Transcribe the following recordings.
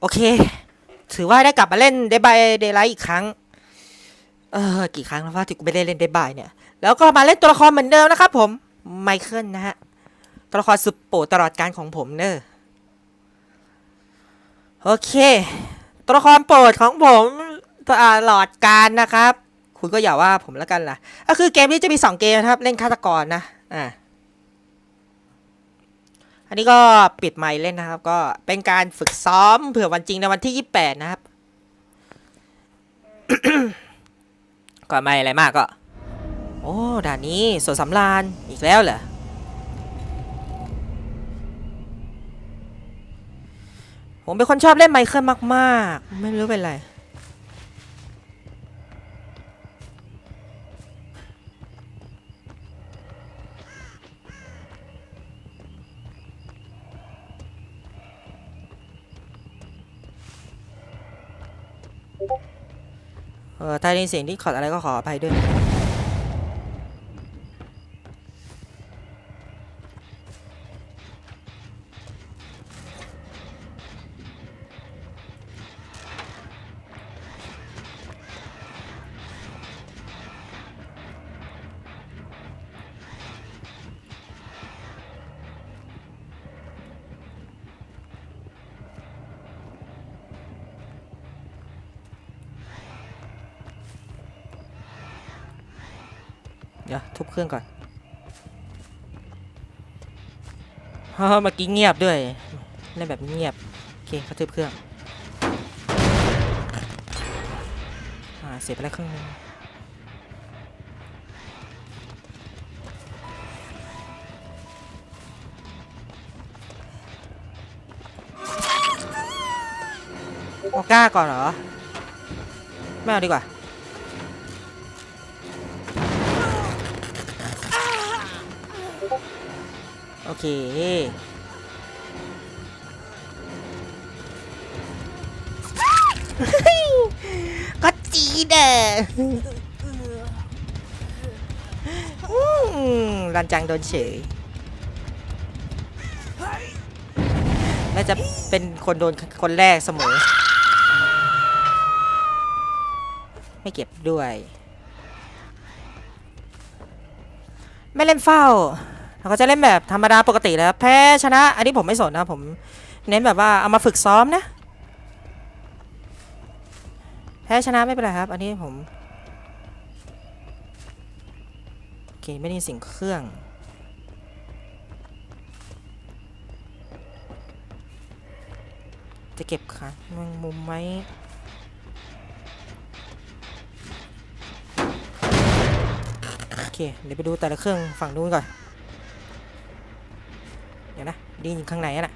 โอเค ถือว่าได้กลับมาเล่นเดบายเดไลท์อีกครั้ง เออ กี่ครั้งแล้วว่าที่กูไม่ได้เล่นเดบายเนี่ย แล้วก็มาเล่นตัวละครเหมือนเดิมนะครับผม ไมเคิลนะฮะ ตัวละครสุดโปรดตลอดการของผมเนอะโอเค ตัวละครโปรดของผมตลอดการนะครับ คุณก็อย่าว่าผมแล้วกันล่ะ ก็คือเกมนี้จะมี 2 เกมนะครับ เล่นฆาตกรนะ อ่า อันนี้ก็ปิดไมค์เล่นนะครับ ก็เป็นการฝึกซ้อมเผื่อวันจริงในวันที่ 28 นะครับ ก็ไม่อะไรมากก็ โอ้ด่านนี้สวนสำราญอีกแล้วเหรอผมเป็นคนชอบเล่นไมเคิลมาก ๆ ไม่รู้เป็นไร เออถ้าได้ยินเสียงที่ขอดอะไรก็ขออภัยด้วย ดี๋ยวทุบเครื่องก่อนฮ่าเมื่อกี้เงียบด้วยเล่นแบบเงียบโอเคเขาทุบเครื่องอ่าเสียไปแล้วเครื่องนึงออกล้าก่อนเหรอ ไม่เอาดีกว่า โอเค ก็จีเด้ออืมรันจังโดนเฉยน่าจะเป็นคนโดนคนแรกเสมอ ไม่เก็บด้วย ไม่เล่นเฝ้า เราก็จะเล่นแบบธรรมดาปกติแล้วแพ้ชนะ อันนี้ผมไม่สนนะผมเน้นแบบว่าเอามาฝึกซ้อมนะ แพ้ชนะไม่เป็นไรครับ อันนี้ผมโอเคไม่ได้ยินเสียงเครื่องจะเก็บขาแมงมุมไหมโอเค เดี๋ยวไปดูแต่ละเครื่องฝั่งนู้นก่อน ดี๋ยวนอยู่ข้างในน่ะ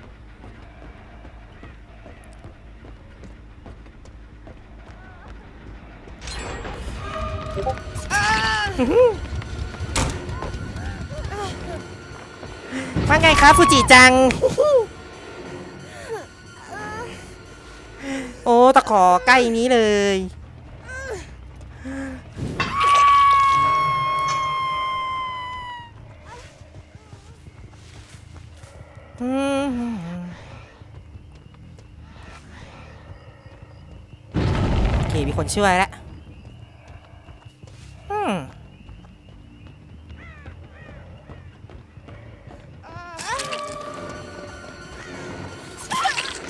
ว่าไงครับฟูจิจัง โอ้ตะขอใกล้นี้เลย โอเค มีคนช่วยแล้ว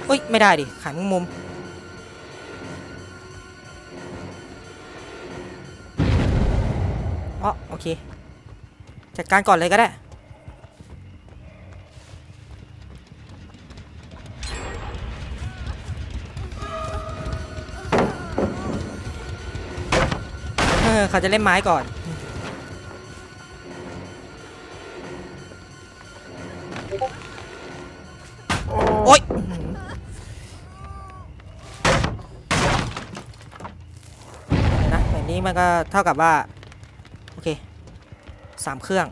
อุ้ย ไม่ได้ดิขันมุมอ๋อโอเค จัดการก่อนเลยก็ได้ อเขาจะเล่นไม้ก่อน โอ๊ยนะแบบนี้มันก็เท่ากับว่า โอเคสามเครื่อง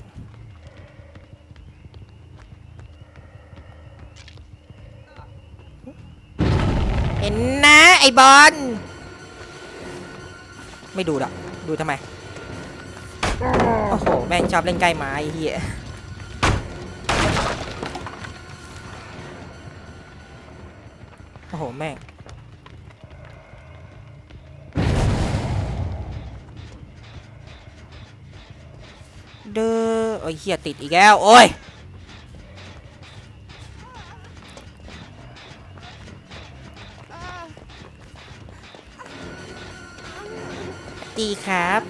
เห็นนะ ไอ้บอล ไม่ดูหรอก ดูทำไม โอ้โห แม่งชอบเล่นใกล้ไม้ไอ้เฮียโอ้โห แม่ง เด้อโอ้ยเฮียติดอีกแล้ว โอ้ย ดีครับ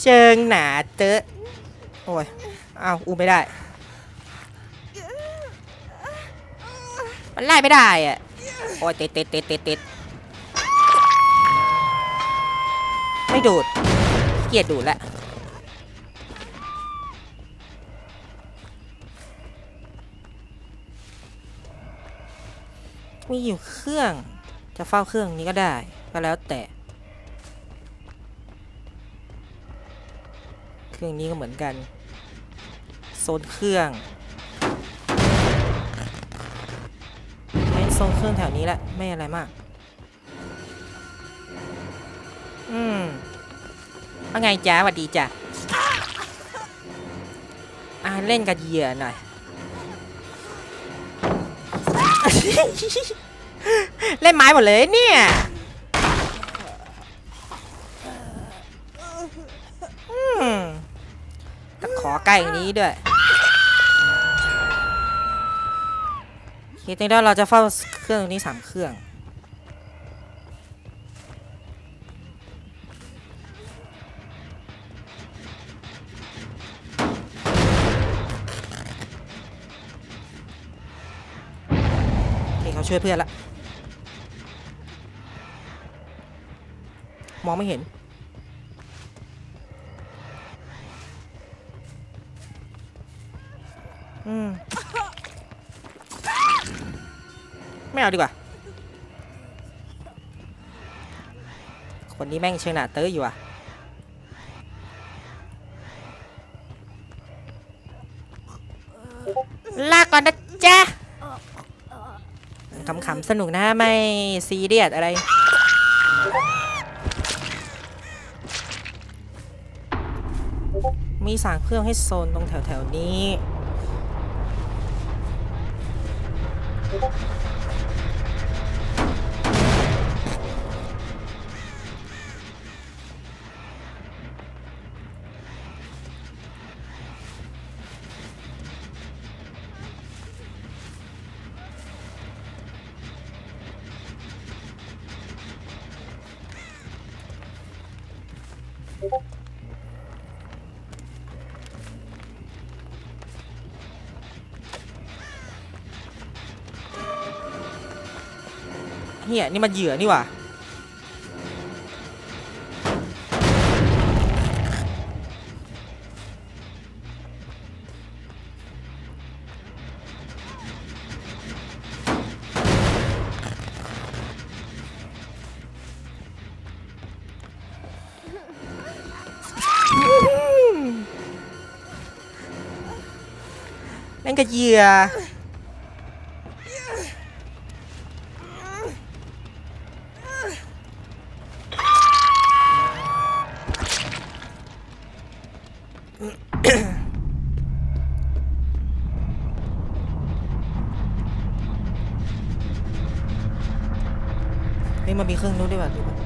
เชิงหนาเตอะโอ้ย เอาอูไม่ได้ มันไล่ไม่ได้อะโอ้ยติดติดติดติดติดไม่ดูด เกียดดูดละ มีอยู่เครื่อง จะเฝ้าเครื่องนี้ก็ได้ ก็แล้วแต่ เครื่องนี้ก็เหมือนกัน โซนเครื่องไม่โซนเครื่องแถวนี้แหละ ไม่อะไรมาก อืมว่าไงจ้าหวัดดีจ้ะอ่าเล่นกับเหยื่อหน่อย เล่นไม้หมดเลยเนี่ยแต่ขอใกล้อย่างนี้ด้วยคิดในด้านเราจะเฝ้าเครื่องตรงนี้สามเครื่อง เขาช่วยเพื่อนละมองไม่เห็น อืม ไม่เอาดีกว่า คนนี้แม่งเชิงหนาเต้ยอยู่อะลาก่อนนะจ๊ะ ขำๆสนุกนะไม่ซีเรียสอะไร มีสางเครื่องให้โซนตรงแถวๆนี้ เฮียนี่มันเหยื่อนี่หว่าเล่นกับเหยื่อ เครื่องนู้นด้วยว่ะดูก่อน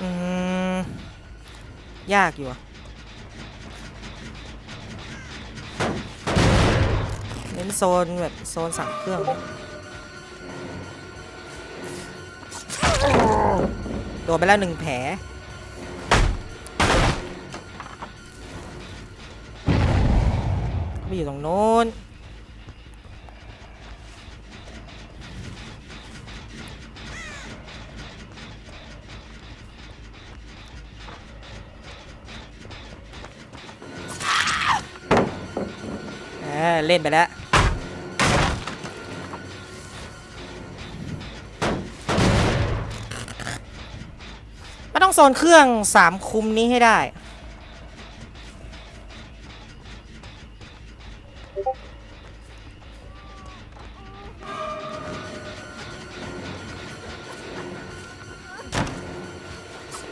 อืม ยากอยู่อะเน้นโซนแบบโซนสั่งเครื่อง โดนไปแล้วหนึ่งแผลไปอยู่ตรงโน้นเออเล่นไปแล้ว โซนเครื่องสามคุมนี้ให้ได้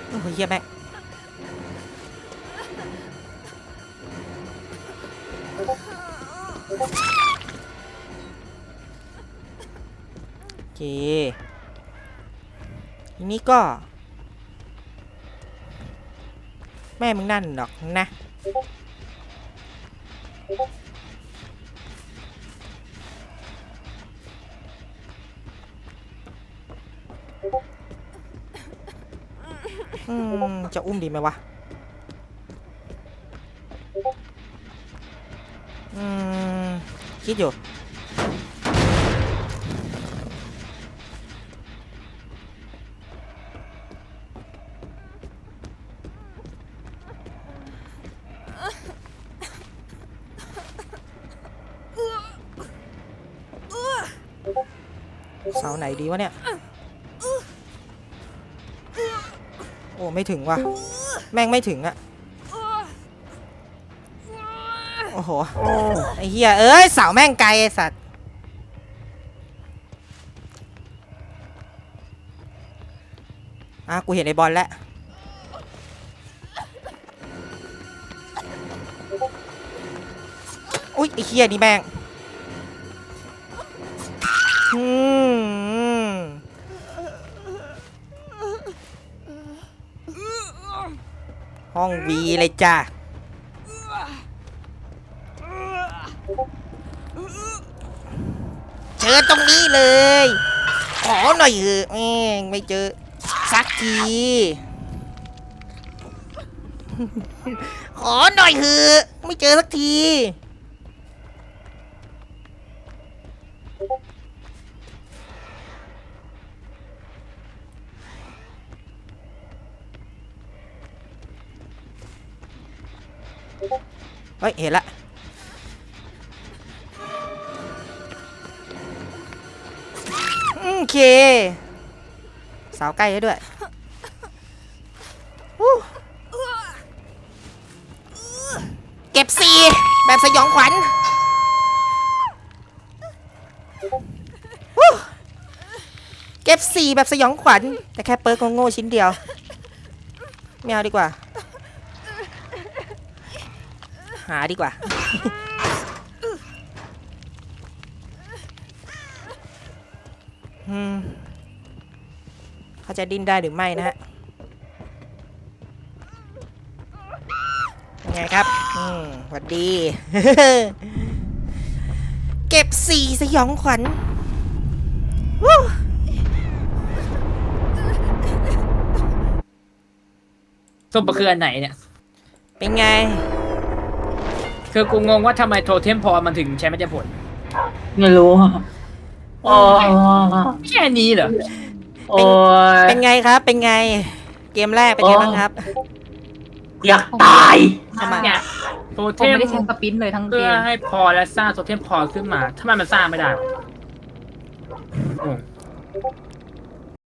โอ้ยเหี้ยแม่โอเคทีนี้ก็ แม่มึงนั่นหรอกนะจะอุ้มดีไหมวะคิดอยู่ เสาไหนดีวะเนี่ย โอ้ไม่ถึงว่ะ แม่งไม่ถึงอะโอ้โห ไอ้เหี้ย เอ้ยเสาแม่งไกลไอ้สัตว์ อะ กูเห็นไอ้บอลแล้ว อุ้ยไอ้เหี้ยนี่แม่ง ห้องวีเลยจ้าเจอตรงนี้เลย ขอหน่อยเถอะแม่งไม่เจอ สักที ขอหน่อยเถอะไม่เจอสักที เฮ้ย เห็นละ โอเค สาวใกล้แล้ด้วยเก็บสี่แบบสยองขวัญเก็บสี่แบบสยองขวัญ แต่แค่เปิร์กโง่ชิ้นเดียวไม่เอาดีกว่า หาดีกว่าอืมเขาจะดิ้นได้หรือไม่นะฮะยังไงครับ อืมหวัดดี เก็บสี่สยองขวัญวู้ส้มปะคืออันไหนเนี่ย เป็นไง คือกูงงว่าทำไมโทเทมพอมันถึงใช้ไม่ได้ผล ไม่รู้อะโอ้ยแค่นี้เหรอ โอ้ยเป็นไงครับ เป็นไง เกมแรกเป็นไงโอ้บ้างครับอยากตาย ทำไมเนี่ยโทผเทมมไม่ได้ใช้สปินเลยทั้งเกเพื่อมให้พอและสร้างโทเทมพอขึ้นมาทำไมมันสร้างไม่ได้วะงง